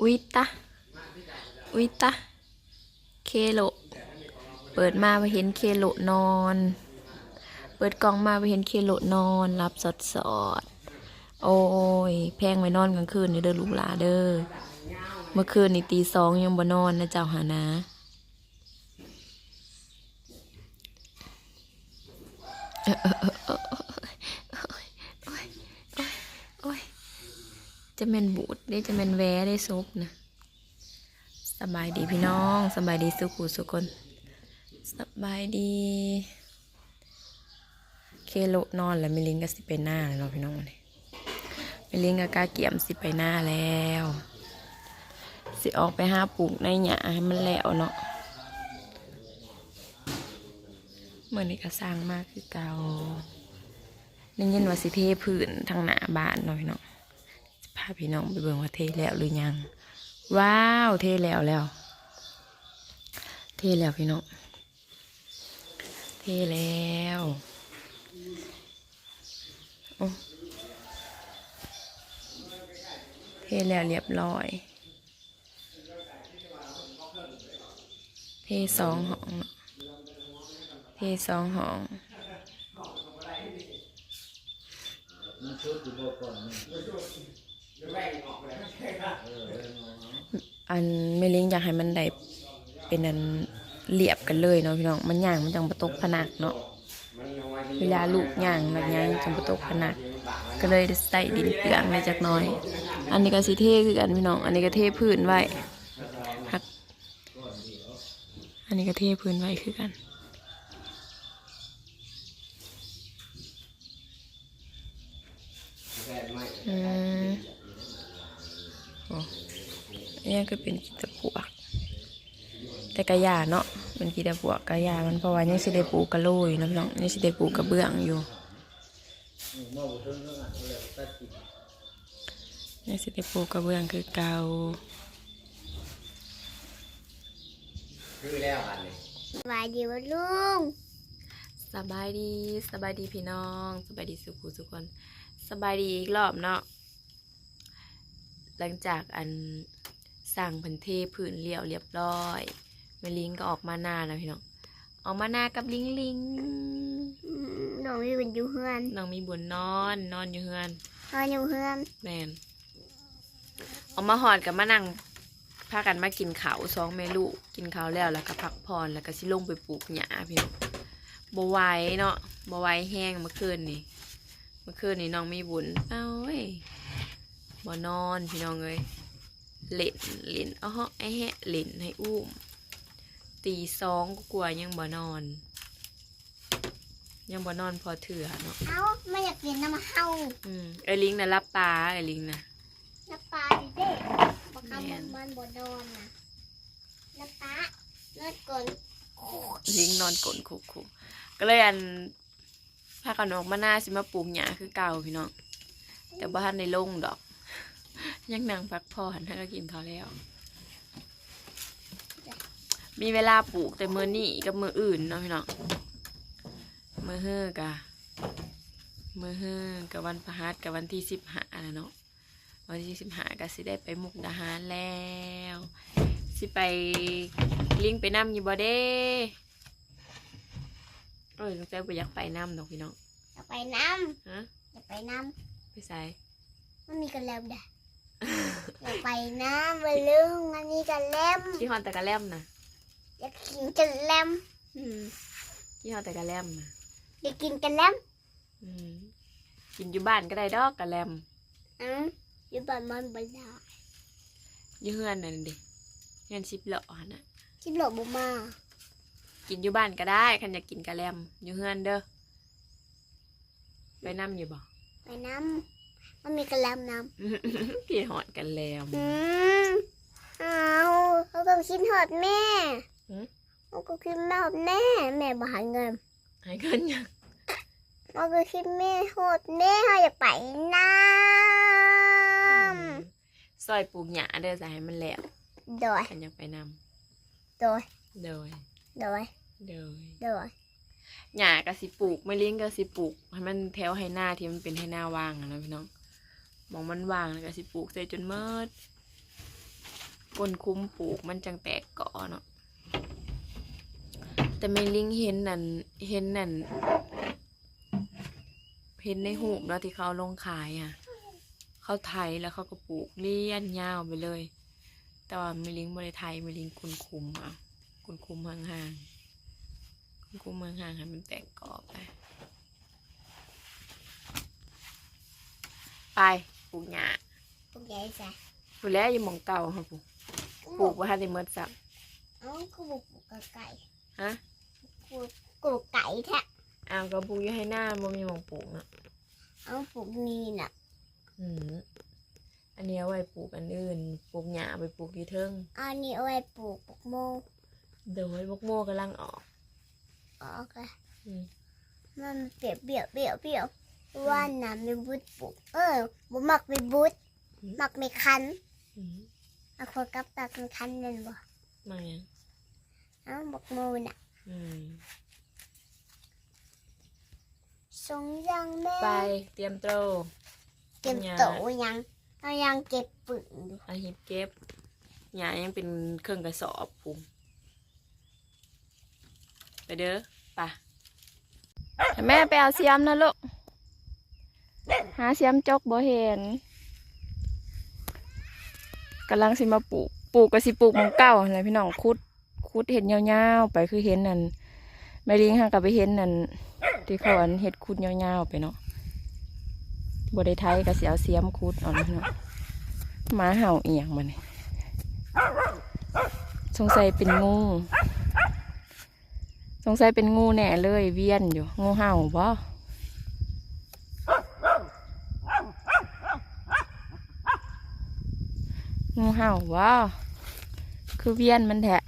อุยตะอุยตะเคโล เปิดมาไปเห็นเคโลนอน เปิดกล่องมาไปเห็นเคโลนอนรับสดสดๆโอ้ย แพงไว้นอนกลางคืนนี่เด้อลูกหลาเด้อ เมื่อคืนนี่ตีสองยังบ่นอนนะเจ้าหานะเออเออเอออโอ้ยโอ้ยโอ้ยโอ้ย จะแม่นบูดได้จะแม่นแวได้ซุปนะสบายดีพี่น้องสบายดีสุขุสุคนสบายดี เคโลนอนแล้วมิลินก็สิไปหน้าแล้วเนาะพี่น้องนี่มิลินก็กาเกี่ยมสิไปหน้าแล้ว สิออกไปหาปลูกในหญ้าให้มันแล้วเนาะเมื่อนี้ก็สร้างมากคือเก่าได้ยินว่าสิเทพื้นทางหน้าบ้านเนาะพี่น้องสิ พาพี่น้องไปเบิ่งว่าเทแล้วหรือยัง ว้าว เทแล้วแล้ว เทแล้วพี่น้อง เทแล้วโอ้เทแล้วเรียบร้อย เทสองห้องเนาะเทสองห้อง อันเมลิงอยากให้มันได้เป็นอันเรียบกันเลยเนาะพี่น้อง มันย่างมันจังประตกผนักเนาะ เวลาลูกย่างหลักย่างจังประตกผนัก ก็เลยใส่ดินเปลืองไปจักน้อย อันนี้ก็สิเทคือกันพี่น้อง อันนี้ก็เทพื้นไว้หัก อันนี้ก็เทพื้นไว้คือกันอืมโอ้ อันนี้ก็เป็นกีตะปวก แต่กระยาเนาะเป็นกีตะปวกกระยามันเพราะว่ายังสิได้ปลูกกระโหลยเนาะพี่น้องยังสิได้ปลูกกระเบื้องอยู่ยังสิได้ปลูกกระเบื้องคือเก่าคือแล้วกันเลยสวัสดีวะลุงสบายดีสบายดีพี่น้องสบายดีสุขุทุกคนสบายดีอีกรอบเนาะหลังจากอัน สร้างพันเทพื้นเรียวเรียบร้อยแม่ลิงก็ออกมาหน้านะพี่น้องออกมาหน้ากับลิงลิงอืมน้องมีเป็นอยู่เฮือนน้องมีบุญนอนนอนอยู่เฮือนนอนอยู่เฮือนแมนออกมาหอดกับมานั่งพากันมากินข้าวสองแม่ลูกกินข้าวแล้วแล้วก็พักผ่อนแล้วก็สิลงไปปลูกหญ้าพี่น้องบ่ไหวเนาะบ่ไหวแห้งเมื่อคืนนี่เมื่อคืนนี่น้องมีบุญเอ้าเว้ยบ่นอนพี่น้องเอ้ย เล่นเล่นอ้อฮะไอ้แฮะเล่นให้อุ้ม ตีสองก็กลัวายังบ่นอน ยังบ่นอนพอเถื่อเนาะเอ้าไม่อยากกินน้ำเฮาอืมไอ้ลิงน่ะรับปลาไอ้ลิงน่ะน้ำปลาดิเด้ปลาคำแม่มันนมันบดโดนนะน้ำปลาเลือดกลนลิงนอนกลนคุกคุก็เลยอันพากันออกมาหน้าสิมาปลูกหญ้าคือเก่าพี่น้องแต่บ้านในลงดอก ยังนั่งพักผ่อนให้ก็กินเขาวแล้ว มีเวลาปลูกแต่มือนี่กับมืออื่นเนาะพี่น้องมือเฮือกะมือเฮือกับวันประหัสกับวันที่สิบห้านะเนาะวันที่สิบห้าก็สิได้ไปมุกดาหารแล้ว สิไปลิงไปน้ำอยู่บ่เด้เออสงสัยบ่อยากไปน้ำดอกพี่น้องจะไปน้ฮะำจะไปน้ไปใส่ำมันมีกระเล็มเด้ อยากไปน้ำไปลุงมันมีกระเล็มที่ฮอนแต่กะแลมนะอยากกินกระเล็มอืมที่ฮอนแต่กะแลมนะอยากกินกระเล็มอืมกินอยู่บ้านก็ได้ดอกกะแลมอืมอยู่บ้านมันบไดาอยู่เฮือนนั่นดิเฮือนสิบเหลาะหั่นน่ะคิดหลบบุมากินอยู่บ้านก็ได้คันอยากกินกะแลมอยู่เฮือนเด้อไปน้ำอยู่บ่ไปน้ำ มันมีกระเล็มน้ำพี่ฮอดกันแลมอืมเอาเขาก็คิดหอดแม่หือเขาก็คิดหอดแม่แม่บ่หาเงินให้เงินยังเขาก็คิดแม่หอดแม่เขาอยากไปน้ำซอยปลูกหญ้าเด้อจะให้มันแล้วโดยคันอยากไปนโดยำโดยโดยโดยโดยหญ้าก็สิปลูกไม่เลี้ยงก็สิปลูกให้มันแถวให้หน้าที่มันเป็นให้หน้าว่างอะนะพี่น้องห มองมันว่างแล้วก็สิปลูกใส่จนเมิดก้นคุ้มปลูกมันจังแตกกาะเนาะแต่แม่ลิงเห็นนั่นเห็นนั่นเห็นในหูปเนาที่เขาลงขายอะ เขาไถแล้วเขาก็ปลูกเลี้ยนยาวไปเลย แต่ว่าแม่ลิงบ่ได้ไม่ลิงกุนคุมอะกุนคุมห่างๆกุนคุมห่างๆให้มันแตกเกาะไปไป ปลูกหญ้าพวกใหญ่จ้ะปลูกแล้วอยังมองเก่าค่ะปลูกปลูกว่าให้ได้เมิดสับเอ้าก็บุกปลูกกับไก่ฮะปลูกปลูกไก่แท้อ้าวก็ปลูกอยู่ให้หน้าบ่มีหมองปลูกเนาะเอ้าปลูกนี่น่ะอืมอันนี้เอาไว้ปลูกอันอื่นปลูกหญ้าไปปลูกที่เทิงอันนี้เอาไว้ปลูกปลูกโมเดี๋ยวไว้บกโมกำลังออกออกเลยอืมมันเปรี้ยวเปรี้ยวเปรี้ยวเปรี้ยว ว่าน้ำไม่บุดปลูกเออบ่มักไม่บุดมักไม่คันอืมเอาคนกับตาคันคันนั่นบ่มาไงเอ้าบอกโมน่ะอืมทรงยังแม่ไปเตรียมโตรเก็บโตยังเอายังเก็บปึ่งดูอาหิบเก็บหญ้ายังเป็นเครื่องกระสอบพุงไปเด้อไปแม่ไปเอาเสียมนะลูก หาเสียมจกบ่เห็นกำลังสิมาปลูกปลูกก็สิปลูกมองเก้าอะไรพี่น้องคุดคุดเห็นยาวๆไปคือเห็นนั่นแม่ลิงห่างกับไปเห็นนั่นที่เขาอันเห็ดคุดยาวๆไปเนาะบ่ได้ไทยก็สิเอาเสียมคุดเอานพี่น้องหมาเห่าเอียงมาเนี่ยสงสัยเป็นงูสงสัยเป็นงูแน่เลยเวียนอยู่งูเห่าบ่ งูเห่าว้าคือเวียนมันแทะ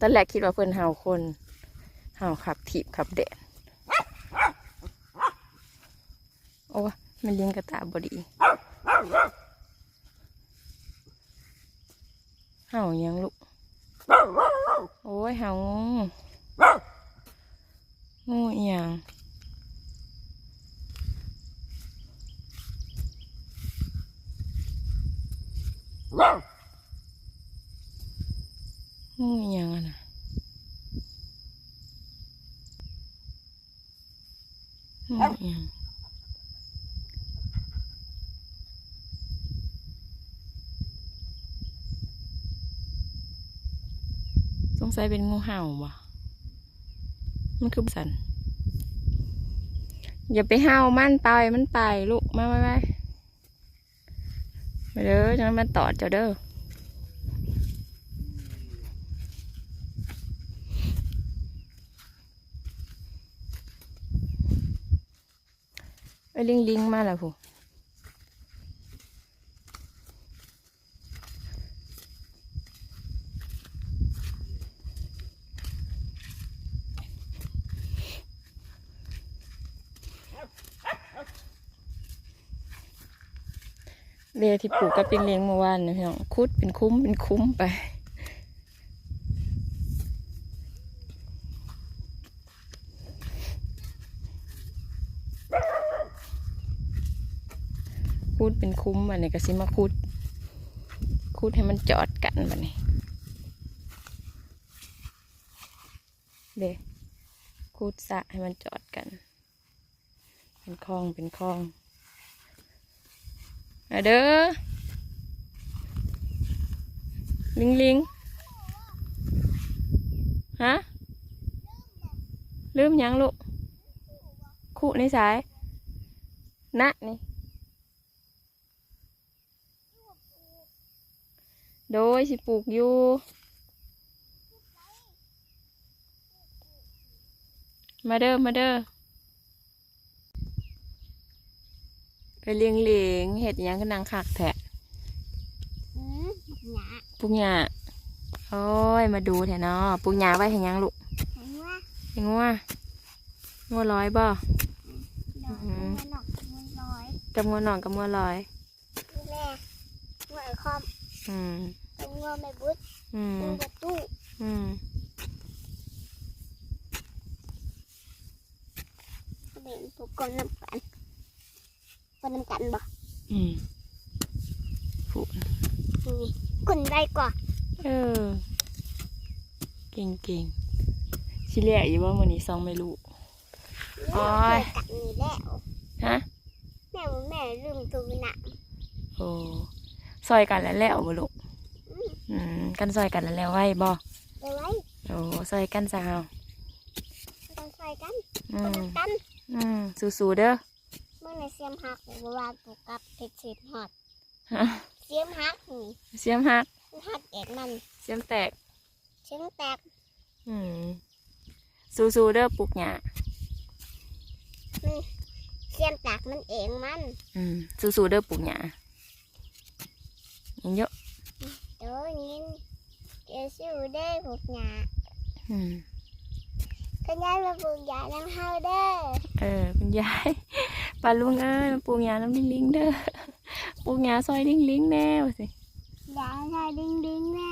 ตอนแรกคิดว่าเพื่อนเห่าคนเห่าขับถีบขับแดดโอ้มันเลี้ยงกระตาบดีเห่ายังลูก โอ้ยเห่างูงูอย่าง งูอหย่างอะนะงูอหย่างสงสัยเป็นงูเห่าว่ะมันคือสันอย่าไปเห่ามันตายมันตายลูกมาไปไปไป เด้อจังมันตอดเจ้าเด้อไอ้ลิงลิงมาแล้วผู้ เรียที่ปลูกกับลิงลิงเมื่อวานนะพี่น้องคุดเป็นคุ้มเป็นคุ้มไปคูดเป็นคุ้มอันนี้ก็สิมาคูดคูดให้มันจอดกันแบบนี้เด้คูดสะให้มันจอดกัน เป็นคลองเป็นคลอง มาเด้อลิงลิงฮะลืมยังลูกคู่ในสายนะนี่โดยสิปลูกอยู่มาเด้อมาเด้อ ไปเลี้ยงเลี้ยงเห็ดหยังก็นางคักแทะอืมหนาปลูกหญ้าโอ้ย มาดูแทะเนาะปลูกหญ้าไว้เห็นยังลูกเห็นว่าเห็นว่างัวร้อยบ่ดอกมันดอกมันร้อยกับงัวหนอนกับงัวร้อยแม่หัวไอคอมอืมตัวงัวไม่บุดอืมตัวประตูอืมเป็นปลูกกนน้ำ กันกนน้ำกันบ่อืมผูกนี่กนได้กว่าเออ เก่งเก่งๆสิเลียอยู่ว่ามันนี้ซองไม่รู้โอ้ยกันนี่แล้วฮะแม่ว่าแม่ลืมตัวหนักโอ้ซอยกันแล้วแล้วบ่ลูกอืมกันซอยกันแล้วแล้วไว้บ่ไปไว้โอ้ซอยกันซะเฮาต้องใส่กันอืกนมน้ำกันอืมสู้ๆเด้อเมื่อ ในเสียมหักหรือว่าปลูกกับเพชรเศษหอดฮะเสียมหักนี่เสียมหักมันหักเอ็ดมันเสียมแตกเสียงแตก อืมสู้ๆเด้อปลูกหญ้าเสียมแตกมันเองมัน อืมสู้ๆเด้อปลูกหญ้ายังเยอะเดี๋ยวนี้เดี๋ยวสู้ได้ปลูกหญ้าอืมก็ย้ายมาปลูกหญ้าน้ำเฮาเด้อ เออ คุณยาย ปลาลุงเอ้ยมาปลูกหญ้าน้ำลิงลิงเด้อปลูกหญ้าซอยลิงลิงแน่ว่าสิหญ้าใส่ดึงดึงๆแม่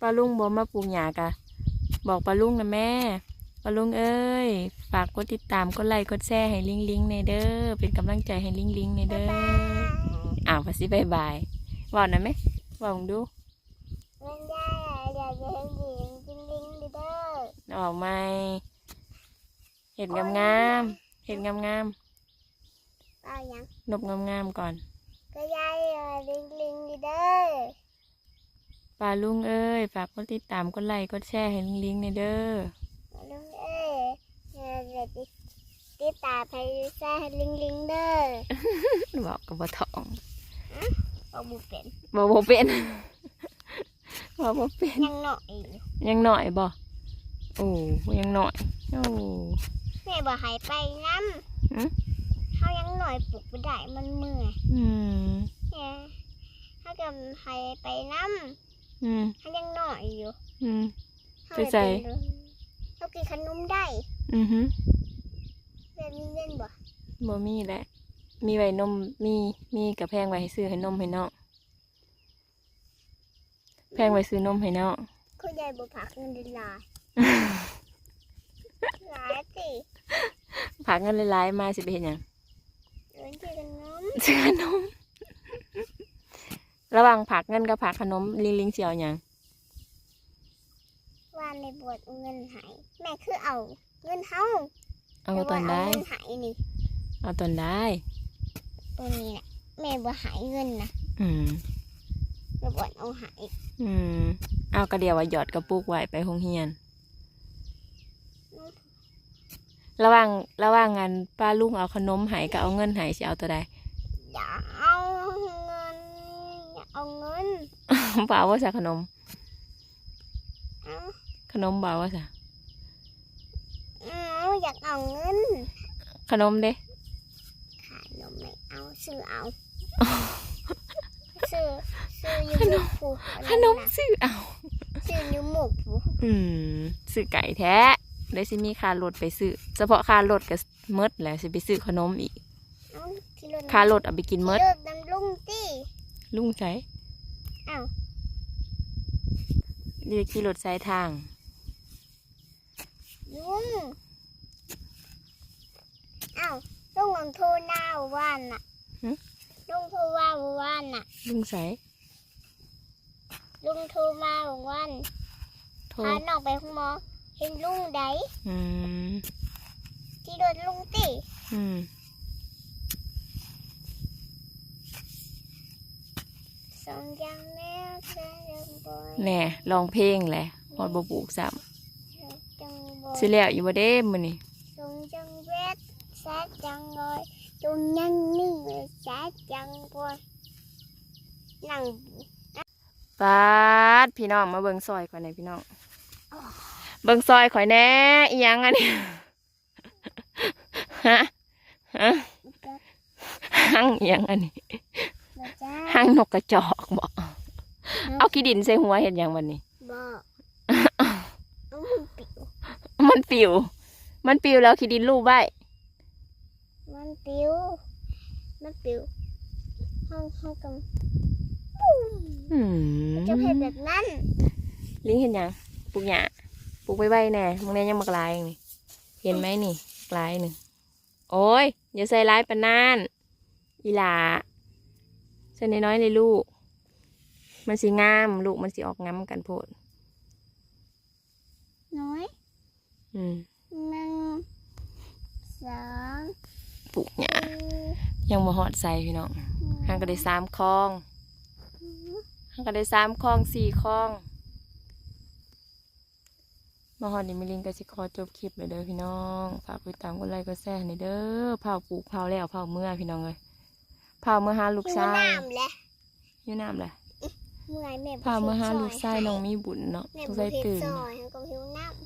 ปลาลุงบอกมาปลูกหญ้ากะบอกปลาลุงนะแม่ปลาลุงเอ้ย ฝากกดติดตามกดไลค์กดแชร์ให้ลิงลิงในเด้อเป็นกำลังใจให้ลิงลิงในบ๊ายเด้อบายอ้าวภาษีบายบายบอกหนะไหมบอกดูเงินยายเดี๋ยวจะเห็นหญิงจริงลิงๆเด้อออกไหม เห็ดงามงามๆเห็ดงามงามเอาหยังๆนบงามงามๆก่อน ก็ยายเออลิงลิงๆเด้อปลาลุงเอ้ยฝากกดติดตามกดไลค์กดแชร์ให้ลิงลิงในเด้อลุงเอ้ยเออเดี๋ยวติดติดตามให้ใส่ลิงลิงๆเด้อบอกกับบ่ทองเอาบุเป็นบอกบ่เป็นบอกบ่เป็นยังหน่อยอยู่ยังหน่อยบ่โอ้ยังหน่อยโอ้ แม่บอกให้ไปน้อืมำเขายังหน่อยปลุกไม่ได้มันเมื่อยอืมแม่ถ้าเกิดให้ไปน้อืมำเขายังหน่อยอยู่อืม เขาไปใส่เขากินขนมได้อือฮึแบบนี้เล่นบ่บ่มีแหละมีไว้นมมีมีกับแพงไว้ให้ซื้อให้นมให้น้องแพงไว้ซื้อนมให้น้องคุณยายบ่พักเงินเดือนหลายหลายสิ ผักเงินหลายๆมาสิไปเห็นหยังเงินที่ขนมซื้อขนม ระหว่างผักเงินกับผักขนมลิงลิงเสียวหยังว่าในบวชเงินใหายแม่คือเอาเงินเฮาเอาตอนได้แต่ว่าเอาเงินใหายนี่เอาตอนได้ตัวนี้น่ะแม่บ่ใหายเงินนะอืมแม่บวชเอาใหายอืมเอากระเดียวว่าหยอดกระปุกไว้ไปโรงเรียน ระหว่างระหว่างงานป้าลุงเอาขนมใหายกับเอาเงินใหายสิเอาตัวใด อย่าเอาเงินอย่าเอาเงินบ่าวว่าสะขนม เอาขนมบ่าวว่าสะเอาอยากเอาเงินขนมเด้ ขนมไม่เอาซื้อเอาซื้อซื้อยูมูกผูขนมซื้อเอาซื้อยูมูกผูอืมซื้อไก่แท้ เลยสิมีค่ารถไปซื้อเฉพาะค่ารถก็หมดแล้วสิไปซื้อขนมอีกเอาที่รถค่ารถเอาไปกินหมดที่รถน้ำลุงตี้ลุงใจเอาเรียกขี่รถสายทาง ลุงเอาลุงลองโทรหน้าว่านน่ะลุงโทรว่าว่านน่ะ ลุงใสลุงโทรมาวันโทรพาน้องไปห้องหมอ เห็นลุงไดอืมที่โดนลุงตีอืมสองอย่างแม่แค่เดินบอยแน่ลองเพลงแหละพอดบปลูกซ้จังบอำย สิแล้วอยู่บ่เด้มื้อนี้สองจังเวทแซ่จังบอยจงยังนิ่งแซ่จังบอยนั่งปาดพี่น้องมาเบิ่งซอยก่อนหน่อยพี่น้อง เบิ่งซอยข่อยแหน่อีหยังอันนี้ฮะฮะหังอีหยังอันนี้บ่จ้าหังนกกระจอกบ่เอาขี้ดินใส่หัวเฮ็ดหยังบัดนี้บอกเอามันปิวมันปิว มันปิวแล้วขี้ดินรูปไว้มันปิว มันปิว ห้องห้องกันอืมจะเป็นแบบนั้น ลิงเห็นหยังปลูกหญ้า ปลูกไว้ไว้แน่มึงแน่ยังมักลายอย่างนี้เเห็นไหมนี่ลายหนึ่ง โอ้ย อย่าใส่ร้ายปานนาน อีหลาใส่น้อยๆเลยลูก มันสีงาม ลูกมันสีออกงามกันโพด น้อยอืมหนึ่งสองปลูกหญ้าสี่ยังมาหอดใส่พี่น้องห่างก็ได้สามคลองห่างก็ได้สามคลองสี่คลอง มาหอดนี่มิลินก็สิขอจบคลิปเลยเด้อพี่น้องฝากติดตามกดไลค์กดแชร์ให้เด้อเผาปลูกเผาแล้วเผาเมื่อพี่น้องเลยเผาเมื่อหาลูกหิวชายน้ำแหละอยู่น้ำแหละเมื่อยแม่เผาเมื่อหาลูกชายน้องมีบุญเนาะแม่ต้องบุใส่เฮ็ดตื่น ซอยเขาก็หิวน้ำ